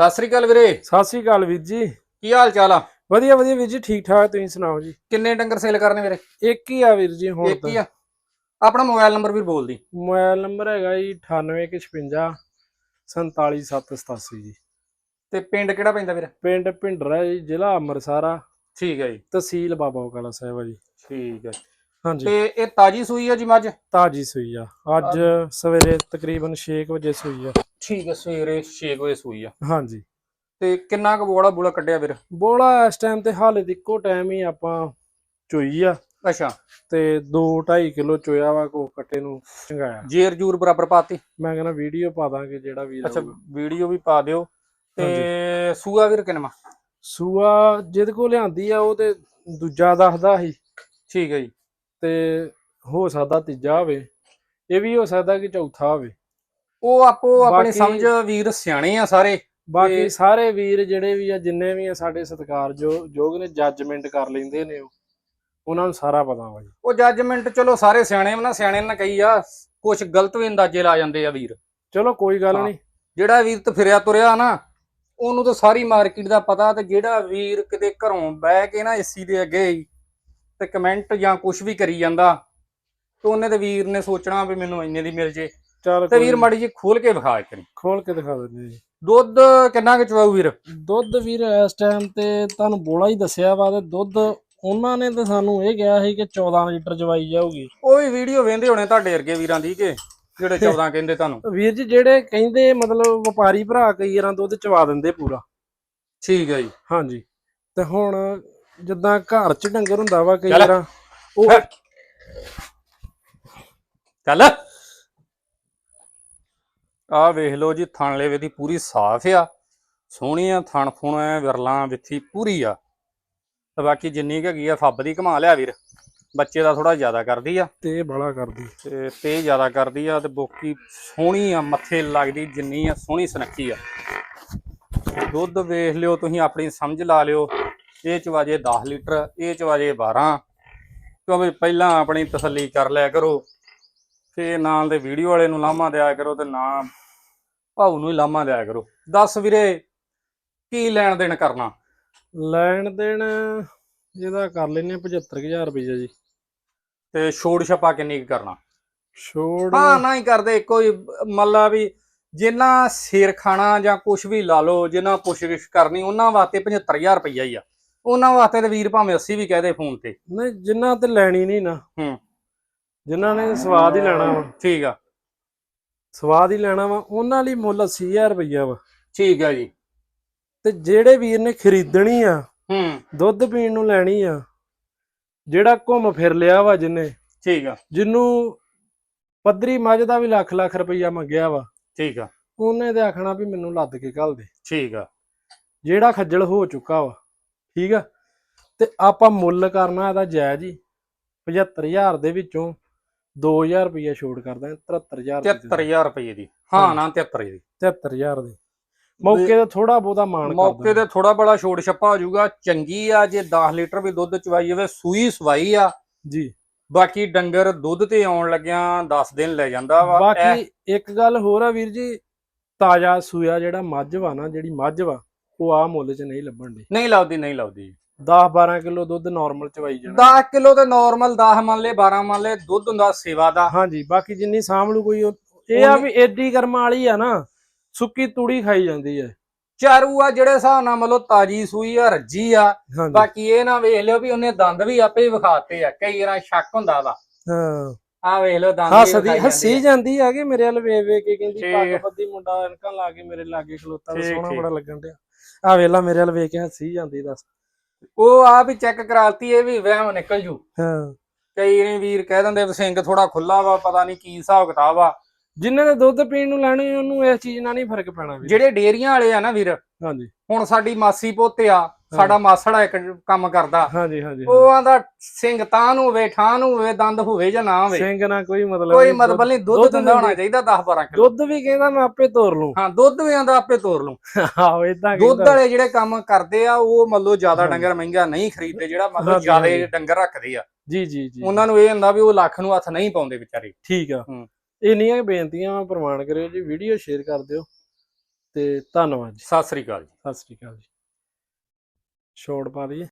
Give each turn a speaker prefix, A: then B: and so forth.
A: ਸਤਿ ਸ੍ਰੀ ਅਕਾਲ ਵੀਰੇ।
B: ਸਤਿ ਸ੍ਰੀ ਅਕਾਲ ਵੀਰ ਜੀ।
A: ਕੀ ਹਾਲ ਚਾਲ ਆ?
B: ਵਧੀਆ ਵਧੀਆ ਵੀਰ ਜੀ ਠੀਕ ਠਾਕ ਤੁਸੀਂ ਸੁਣਾਓ ਜੀ?
A: ਕਿੰਨੇ ਡੰਗਰ ਸੇਲ ਕਰਨੇ ਵੀਰੇ?
B: ਇੱਕ ਹੀ ਆ ਵੀਰ ਜੀ ਹੁਣ
A: ਇੱਕ ਹੀ ਆ? ਆਪਣਾ ਮੋਬਾਈਲ ਨੰਬਰ ਵੀ ਬੋਲ ਦੀ।
B: ਮੋਬਾਈਲ ਨੰਬਰ ਹੈਗਾ ਜੀ 9856 47787 ਜੀ।
A: ਤੇ ਪਿੰਡ ਕਿਹੜਾ ਪੈਂਦਾ ਵੀਰੇ?
B: ਪਿੰਡ ਭਿੰਡਰਾ ਜੀ ਜ਼ਿਲ੍ਹਾ ਅੰਮ੍ਰਿਤਸਰ ਆ।
A: ਠੀਕ ਹੈ ਜੀ।
B: ਤਹਿਸੀਲ ਬਾਬਾ ਬਕਾਲਾ ਸਾਹਿਬ ਆ ਜੀ।
A: ਠੀਕ ਹੈ
B: ਹਾਂਜੀ।
A: ਤੇ ਇਹ ਤਾਜੀ ਸੂਈ ਆ ਜੀ ਮੱਝ?
B: ਤਾਜੀ ਸੂਈ ਆ। ਅੱਜ ਸਵੇਰੇ ਤਕਰੀਬਨ 6 ਵਜੇ ਸੂਈ ਆ।
A: ਠੀਕ ਹੈ ਸਵੇਰੇ 6 ਵਜੇ ਸੂਈ ਆ।
B: ਹਾਂਜੀ।
A: ਤੇ ਕਿੰਨਾ ਕੁ ਬੋੜਾ ਬੂਲਾ ਕੱਢਿਆ ਵੀਰ
B: ਬੋਲਾ ਇਸ ਟਾਈਮ ਤੇ ਹਾਲੇ ਦੀ ਇੱਕੋ ਟਾਈਮ ਹੀ ਆਪਾਂ ਚੋਈ ਆ।
A: ਅੱਛਾ।
B: ਤੇ 2.5 ਕਿਲੋ ਚੋਇਆ ਵਾ ਕੋ ਕੱਟੇ ਨੂੰ ਚੰਗਾਇਆ।
A: ਜੇਰ ਜੂਰ ਬਰਾਬਰ ਪਾਤੀ?
B: ਮੈਂ ਕਹਿੰਦਾ ਵੀਡੀਓ ਪਾ ਦਾਂਗੇ ਜਿਹੜਾ ਵੀਰ
A: ਅੱਛਾ। ਵੀਡੀਓ ਵੀ ਪਾ ਦਿਓ। ਤੇ ਸੂਆ ਵੀਰ ਕਿੰਨਾ
B: ਸੂਆ ਜਿਹਦੇ ਕੋਲ ਲਿਆਂਦੀ ਆ ਉਹ ਤੇ ਦੂਜਾ ਦੱਸਦਾ ਸੀ।
A: ਠੀਕ ਹੈ ਜੀ।
B: ਤੇ ਹੋ ਸਕਦਾ ਤੀਜਾ ਹੋਵੇ ਇਹ ਵੀ ਹੋ ਸਕਦਾ ਕਿ ਚੌਥਾ ਹੋਵੇ
A: ਉਹ ਆਪੋ ਆਪਣੀ
B: ਬਾਕੀ-
A: ਸਮਝ ਵੀਰ ਸਿਆਣੇ ਆ ਸਾਰੇ।
B: ਬਾਕੀ
A: ਤੇ-
B: ਸਾਰੇ ਵੀਰ ਜਿਹੜੇ ਵੀ ਆ ਜਿੰਨੇ ਵੀ ਆ ਸਾਡੇ ਸਤਿਕਾਰ ਜੋ ਯੋਗ ਨੇ ਜੱਜਮੈਂਟ ਕਰ ਲੈਂਦੇ ਨੇ ਉਹ। ਉਹਨਾਂ ਨੂੰ ਸਾਰਾ ਪਤਾ ਵਾ ਜੀ।
A: ਉਹ ਜੱਜਮੈਂਟ ਚਲੋ ਸਾਰੇ ਸਿਆਣੇ ਨਾ ਸਿਆਣੇ ਨੇ ਕਹੀ ਆ ਕੁਝ ਗਲਤ ਵੀ ਅੰਦਾਜ਼ੇ ਲਾ ਜਾਂਦੇ ਆ ਵੀਰ।
B: ਚਲੋ ਕੋਈ ਗੱਲ
A: ਹਾਂ।
B: ਨਹੀਂ
A: ਜਿਹੜਾ ਵੀਰ ਤੇ ਫਿਰਿਆ ਤੁਰਿਆ ਨਾ ਉਹਨੂੰ ਤਾਂ ਸਾਰੀ ਮਾਰਕੀਟ ਦਾ ਪਤਾ ਤੇ ਜਿਹੜਾ ਵੀਰ ਕਿਤੇ ਘਰੋਂ ਬਹਿ ਕੇ ਨਾ ਏਸੀ ਦੇ ਅੱਗੇ ਹੀ ਤੇ ਕਮੈਂਟ ਜਾਂ ਕੁਝ ਵੀ ਕਰੀ ਜਾਂਦਾ ਤੇ ਉਹਨੇ ਤੇ ਵੀਰ ਨੇ ਸੋਚਣਾ ਵੀ ਮੈਨੂੰ ਇੰਨੇ ਦੀ ਮਿਲ ਜੇ।
B: ਚਲ
A: ਤੇ ਵੀਰ ਮਾੜੀ ਜੀ ਖੋਲ ਕੇ ਵਿਖਾ ਇੱਕ
B: ਖੋਲ ਕੇ ਦਿਖਾ ਦਿੰਦੇ ਜੀ।
A: ਦੁੱਧ ਕਿੰਨਾ ਕੁ ਚਵਾਉ ਵੀਰ?
B: ਦੁੱਧ ਵੀਰ ਇਸ ਟਾਈਮ ਤੇ ਤੁਹਾਨੂੰ ਬੋਲਾ ਹੀ ਦੱਸਿਆ ਵਾ ਤੇ ਦੁੱਧ ਉਹਨਾਂ ਨੇ ਤਾਂ ਸਾਨੂੰ ਇਹ ਕਿਹਾ ਸੀ ਕਿ 14 ਲੀਟਰ ਜਵਾਈ ਜਾਊਗੀ।
A: ਉਹ ਵੀ ਵੀਡੀਓ ਵੇਂਦੇ ਹੋਣੇ ਤੁਹਾਡੇ ਵਰਗੇ ਵੀਰਾਂ ਦੀ ਕਿ ਜਿਹੜੇ 14 ਕਹਿੰਦੇ ਤੁਹਾਨੂੰ।
B: ਵੀਰ ਜੀ ਜਿਹੜੇ ਕਹਿੰਦੇ ਮਤਲਬ ਵਪਾਰੀ ਭਰਾ ਕਈ ਵਾਰਾਂ ਦੁੱਧ ਚਵਾ ਦਿੰਦੇ ਪੂਰਾ।
A: ਠੀਕ ਹੈ ਜੀ।
B: ਹਾਂਜੀ। ਤੇ ਹੁਣ ਜਿੱਦਾਂ ਘਰ ਚ ਡੰਗਰ ਹੁੰਦਾ ਵਾ ਕਈ
A: ਚੱਲ।
B: ਵਾਰਾਂ ਉਹ
A: ਚੱਲ। ਆ ਵੇਖ ਲਓ ਜੀ ਥਣ ਲੇਵੇ ਦੀ ਪੂਰੀ ਸਾਫ਼ ਆ। ਸੋਹਣੀ ਆ ਥਣ ਫੁਣ ਐ ਵਿਰਲਾਂ ਵਿੱਥੀ ਪੂਰੀ ਆ। ਤੇ ਬਾਕੀ ਜਿੰਨੀ ਕੁ ਹੈਗੀ ਆ ਫੱਬ ਦੀ ਕਮਾ ਲਿਆ ਵੀਰ। ਬੱਚੇ ਦਾ ਥੋੜਾ ਜ਼ਿਆਦਾ ਕਰਦੀ ਆ।
B: ਤੇ ਬੜਾ ਕਰਦੀ।
A: ਤੇ ਤੇ ਜ਼ਿਆਦਾ ਕਰਦੀ ਆ ਤੇ ਬੋਕੀ ਸੋਹਣੀ ਆ ਮੱਥੇ ਲੱਗਦੀ ਜਿੰਨੀ ਆ ਸੋਹਣੀ ਸੁਨੱਖੀ ਆ। ਦੁੱਧ ਵੇਖ ਲਿਓ ਤੁਸੀਂ ਆਪਣੀ ਸਮਝ ਲਾ ਲਿਓ। ਇਹ ਚ ਵਜੇ 10 ਲੀਟਰ ਇਹ ਚ ਵਜੇ 12 ਕਿਉਂਕਿ ਪਹਿਲਾਂ ਆਪਣੀ ਤਸੱਲੀ ਕਰ ਲਿਆ ਕਰੋ ਫੇ ਨਾਲ ਦੇ ਵੀਡੀਓ ਵਾਲੇ ਨੂੰ ਲਾਮਾ ਦਿਆ ਕਰੋ ਤੇ ਨਾ ਭਾਊ ਨੂੰ ਹੀ ਲਾਮਾ ਦਿਆ ਕਰੋ। ਦੱਸ ਵੀਰੇ ਕੀ ਲੈਣ ਦੇਣ ਕਰਨਾ?
B: ਲੈਣ ਦੇਣ ਇਹਦਾ ਕਰ ਲੈਨੇ 75000 ਰੁਪਏ ਜੀ।
A: ਤੇ ਛੋੜ ਛਪਾ ਕਿੰਨੀ ਕਰਨਾ?
B: ਛੋੜ
A: ਹਾਂ ਨਾ ਹੀ ਕਰਦੇ ਕੋਈ ਮੱਲਾ ਵੀ ਜਿਨ੍ਹਾਂ ਸਿਰ ਖਾਣਾ ਜਾਂ ਕੁਝ ਵੀ ਲਾ ਲਓ ਜਿਨ੍ਹਾਂ ਪੁੱਛਗਿਛ ਕਰਨੀ ਉਹਨਾਂ ਵਾਸਤੇ 75000 ਰੁਪਈਆ ਹੀ ਆ। ਉਹਨਾਂ ਵਾਸਤੇ ਤੇ ਵੀਰ ਭਾਵੇਂ 80 ਵੀ ਕਹਦੇ ਫੋਨ ਤੇ।
B: ਨਹੀਂ ਜਿੰਨਾ ਤੇ ਲੈਣੀ ਨਹੀਂ ਨਾ।
A: ਹੂੰ।
B: ਜਿਨ੍ਹਾਂ ਨੇ ਸਵਾਦ ਹੀ ਲੈਣਾ ਵਾ।
A: ਠੀਕ ਆ।
B: ਸਵਾਦ ਹੀ ਲੈਣਾ ਵਾ। ਉਹਨਾਂ ਲਈ ਮੁੱਲ 80000 ਰੁਪਈਆ ਵਾ।
A: ਠੀਕ ਆ ਜੀ।
B: ਤੇ ਜਿਹੜੇ ਵੀਰ ਨੇ ਖਰੀਦਣੀ ਆ
A: ਹੂੰ।
B: ਦੁੱਧ ਪੀਣ ਨੂੰ ਲੈਣੀ ਆ ਜਿਹੜਾ ਘੁੰਮ ਫਿਰ ਲਿਆ ਵਾ ਜਿੰਨੇ
A: ਠੀਕ ਆ।
B: ਜਿਹਨੂੰ ਪੱਧਰੀ ਮੱਝ ਦਾ ਵੀ ਲੱਖ ਲੱਖ ਰੁਪਈਆ ਮੰਗਿਆ ਵਾ
A: ਠੀਕ ਆ।
B: ਉਹਨੇ ਤੇ ਆਖਣਾ ਵੀ ਮੈਨੂੰ ਲੱਦ ਕੇ ਘੱਲ ਦੇ।
A: ਠੀਕ ਆ।
B: ਜਿਹੜਾ ਖੱਜਲ ਹੋ ਚੁੱਕਾ ਵਾ। ਠੀਕ ਆ? ਤੇ ਆਪਾਂ ਮੁੱਲ ਕਰਨਾ ਇਹਦਾ ਜਾਇਜ਼ ਹੀ। 75000 ਦੇ ਵਿੱਚੋਂ 2000 ਰੁਪਈਆ ਛੋੜ ਕਰਦਾ 73000 ਦੀ
A: 73000 ਰੁਪਏ ਦੀ। ਹਾਂ ਨਾ 73 ਦੀ।
B: 73000 ਦੇ। ਮੌਕੇ ਤੇ ਥੋੜਾ ਬਹੁਤਾ ਮਾਣ
A: ਮੌਕੇ
B: ਕਰਦਾ
A: ਤੇ ਥੋੜਾ ਬੜਾ ਛੋੜ ਛੱਪਾ ਹੋ ਜਾਊਗਾ। ਚੰਗੀ ਆ ਜੇ 10 ਲੀਟਰ ਵੀ ਦੁੱਧ ਚਵਾਈ ਹੋਵੇ ਸੂਈ ਸਵਾਈ ਆ।
B: ਜੀ।
A: ਬਾਕੀ ਡੰਗਰ ਦੁੱਧ ਤੇ ਆਉਣ ਲੱਗਿਆਂ 10 ਦਿਨ ਲੈ ਜਾਂਦਾ ਵਾ।
B: ਬਾਕੀ ਇੱਕ ਗੱਲ ਹੋਰ ਆ ਵੀਰ ਜੀ ਤਾਜ਼ਾ ਸੂਆ ਜਿਹੜਾ ਮੱਝ ਵਾ ਨਾ ਜਿਹੜੀ ਮੱਝ ਵਾ ਉਹ ਆ ਮੁੱਲ 'ਚ ਨਹੀਂ ਲੱਭਣ ਦੀ
A: ਨਹੀਂ ਲਾਉਦੀ ਨਹੀਂ ਲਾਉਦੀ।
B: 10 12 ਕਿਲੋ ਦੁੱਧ ਨਾਰਮਲ ਚਵਾਈ ਜਾਣਾ।
A: 10 ਕਿਲੋ ਤੇ ਨਾਰਮਲ 10 ਮੰਨ ਲੈ 12 ਮੰਨ ਲੈ ਦੁੱਧ ਹੁੰਦਾ ਸੇਵਾ ਦਾ।
B: ਹਾਂਜੀ ਬਾਕੀ ਜਿੰਨੀ ਸਾਂਭਲੂ ਕੋਈ ਇਹ ਆ ਵੀ ਏਡੀ ਕਰਮਾਂ ਵਾਲੀ ਆ ਨਾ ਸੁੱਕੀ ਤੂੜੀ ਖਾਈ ਜਾਂਦੀ ਹੈ
A: ਚਾਰੂ ਆ ਜਿਹੜੇ ਹਿਸਾਬ ਨਾਲ ਮਤਲਬ ਤਾਜੀ ਸੂਈ ਆ ਰੱਜੀ ਆ ਬਾਕੀ ਇਹ ਨਾ ਵੇਖ ਲਿਓ ਵੀ ਉਹਨੇ ਦੰਦ ਵੀ ਆਪੇ ਹੀ ਵਿਖਾਤੇ ਆ ਕਈ ਵਾਰ ਸ਼ੱਕ ਹੁੰਦਾ ਵਾ।
B: ਹਾਂ।
A: ਆ ਵੇਖ ਲਿਓ ਦੰਦ
B: ਹੱਸਦੀ ਹੱਸੀ
A: ਜਾਂਦੇ
B: ਆ ਕਿ ਮੇਰੇ ਵੱਲ ਵੇ ਵੇ ਕੇ ਕਹਿੰਦੀ ਪੱਗ। ਬੱਦੀ ਮੁੰਡਾ ਇਨਕਾਂ ਲਾ ਕੇ ਮੇਰੇ ਲਾਗੇ ਖਲੋਤਾ ਸੋਹਣਾ। ਬੜਾ ਲੱਗਣ ਡਿਆ। ਆ ਵੇਲਾ ਮੇਰੇ ਵੱਲ ਵੇਖ ਕੇ ਹੱਸੀ ਜਾਂਦੀ ਦੱਸ।
A: ਉਹ ਆ ਵੀ ਚੈੱਕ ਕਰਾਤੀ ਇਹ ਵੀ ਵਹਿਮ ਨਿਕਲ ਜੂ।
B: ਹਾਂ।
A: ਕਈ ਨੇ ਵੀਰ ਕਹਿ ਦਿੰਦੇ ਵੀ ਸਿੰਘ ਥੋੜਾ ਖੁੱਲਾ ਵਾ ਪਤਾ ਨਹੀਂ ਕੀ ਹਿਸਾਬ ਕਿਤਾਬ ਆ।
B: ਜਿਨ੍ਹਾਂ ਨੇ ਦੁੱਧ ਪੀਣ ਨੂੰ ਲੈਣੇ ਉਹਨੂੰ ਇਸ ਚੀਜ਼ ਨਾਲ ਨਹੀਂ ਫ਼ਰਕ ਪੈਣਾ ਵੀਰ।
A: ਜਿਹੜੇ ਡੇਰੀਆਂ ਵਾਲੇ ਆ ਨਾ ਵੀਰ
B: ਹਾਂਜੀ।
A: ਹੁਣ ਸਾਡੀ ਮਾਸੀ ਪੋਤੇ ਆ ਸਾਡਾ ਮਾਸੜਾ ਇੱਕ ਕੰਮ ਕਰਦਾ।
B: ਹਾਂਜੀ ਹਾਂਜੀ
A: ਉਹ ਆਂਦਾ ਸਿੰਘ ਤਾਂ ਨੂੰ ਹੋਵੇ ਠਾਂ ਨੂੰ ਹੋਵੇ ਦੰਦ ਹੋਵੇ ਜਾਂ ਨਾ ਹੋਵੇ
B: ਸਿੰਘ ਨਾਲ ਕੋਈ ਮਤਲਬ
A: ਕੋਈ ਮਤਲਬ ਨਹੀਂ ਦੁੱਧ ਦਿੰਦਾ ਹੋਣਾ। ਚਾਹੀਦਾ 10 12 ਕਿਲੋ।
B: ਦੁੱਧ ਵੀ ਕਹਿੰਦਾ ਮੈਂ ਆਪੇ ਤੋਰ ਲੂੰ।
A: ਹਾਂ ਦੁੱਧ ਵੀ ਆਂਦਾ ਆਪੇ ਤੋਰ ਲੂੰ।
B: ਆਹੋ ਇਦਾਂ
A: ਦੁੱਧ ਵਾਲੇ ਜਿਹੜੇ ਕੰਮ ਕਰਦੇ ਆ ਉਹ ਮੱਲੋ ਜ਼ਿਆਦਾ। ਡੰਗਰ ਮਹਿੰਗਾ ਨਹੀਂ ਖਰੀਦਦੇ ਜਿਹੜਾ ਮਤਲਬ ਜ਼ਿਆਦਾ। ਡੰਗਰ ਰੱਖਦੇ ਆ।
B: ਜੀ ਜੀ ਜੀ।
A: ਉਹਨਾਂ ਨੂੰ ਇਹ ਹੁੰਦਾ ਵੀ ਉਹ ਲੱਖ ਨੂੰ ਹੱਥ ਨਹੀਂ ਪਾਉਂਦੇ ਵਿਚਾਰੇ।
B: ਠੀਕ ਆ। ਇੰਨੀਆਂ ਬੇਨਤੀਆਂ ਪ੍ਰਵਾਨ ਕਰਿਓ ਜੀ ਵੀਡੀਓ ਸ਼ੇਅਰ ਕਰ ਦਿਓ। ਤੇ ਧੰਨਵਾਦ ਜੀ।
A: ਸਤਿ ਸ੍ਰੀ ਅਕਾਲ ਜੀ।
B: ਸਤਿ ਸ੍ਰੀ ਅਕਾਲ ਜੀ। ਛੋੜ ਪਾ ਦਈਏ।